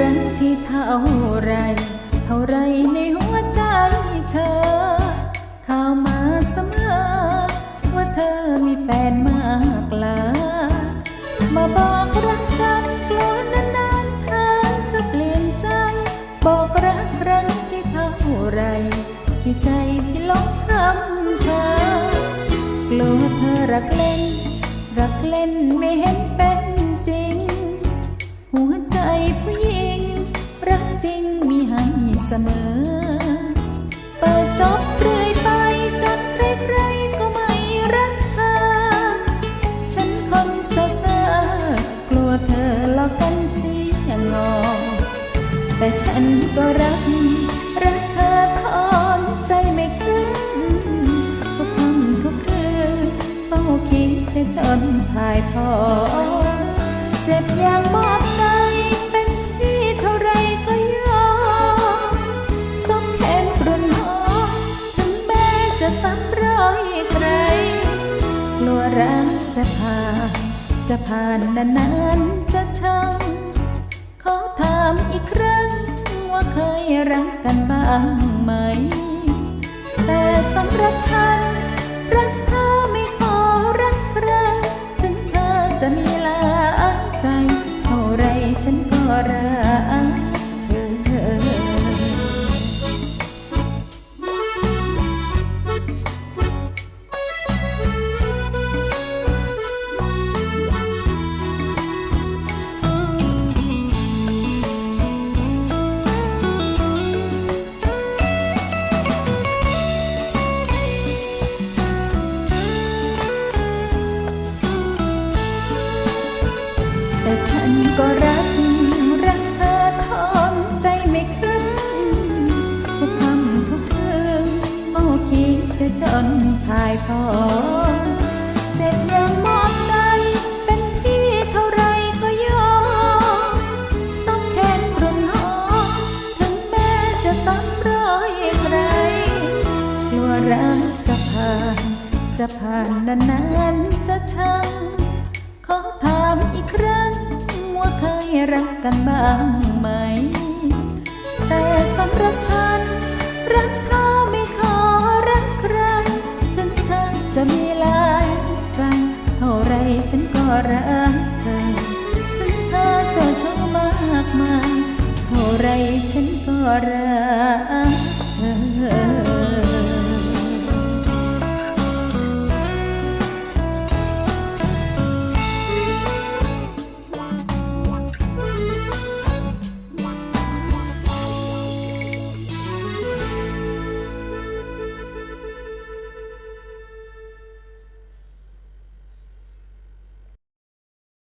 รักที่เท่าไร เท่าไรในหัวใจเธอ ข่าวมาเสมอว่าเธอมีแฟนมากลามาบอกรักกันกลัวนานๆเธอจะเปลี่ยนใจ บอกรักรักที่เท่าไร ที่ใจที่ลบคำเธอกลัวเธอรักเล่น รักเล่นไม่เห็นเป็น แต่ฉันก็รัก รักเธอทอนใจไม่ขึ้นทุกคำทุกคืนเฝ้าคิดเสียจนพายพอ เจ็บอย่างมอบใจเป็นที่เท่าไรก็ยอมสมแขนกรุ่นหอมถึงแม้จะซ้ำรอยใคร กลัวรักจะผ่านจะผ่านนานๆจะช่างขอถามอีกางไหม แต่สำหรับฉัน รักเธอไม่ขอรักใครถึงเธอจะมีหลายใจ เท่าไรฉันก็รัก แต่ฉันก็รัก รักเธอทอนใจไม่ขึ้น ทุกคำทุกคืนโอ้คิดเสียจนพายพอเจ็บย่างมอบใจเป็นที่เท่าไรก็ยอมสองแขนรุ่นหอมถึงแม้จะซ้ำรอยใครกลัวรักจะผ่าน จะผ่านนานๆ กันบ้างไหม แต่สำหรับฉัน รักเธอไม่ขอรักใคร ถึงเธอจะมีหลายใจเท่าไรฉันก็รักเธอ ถึงเธอจะโชว์มากมายเท่าไรฉันก็รัก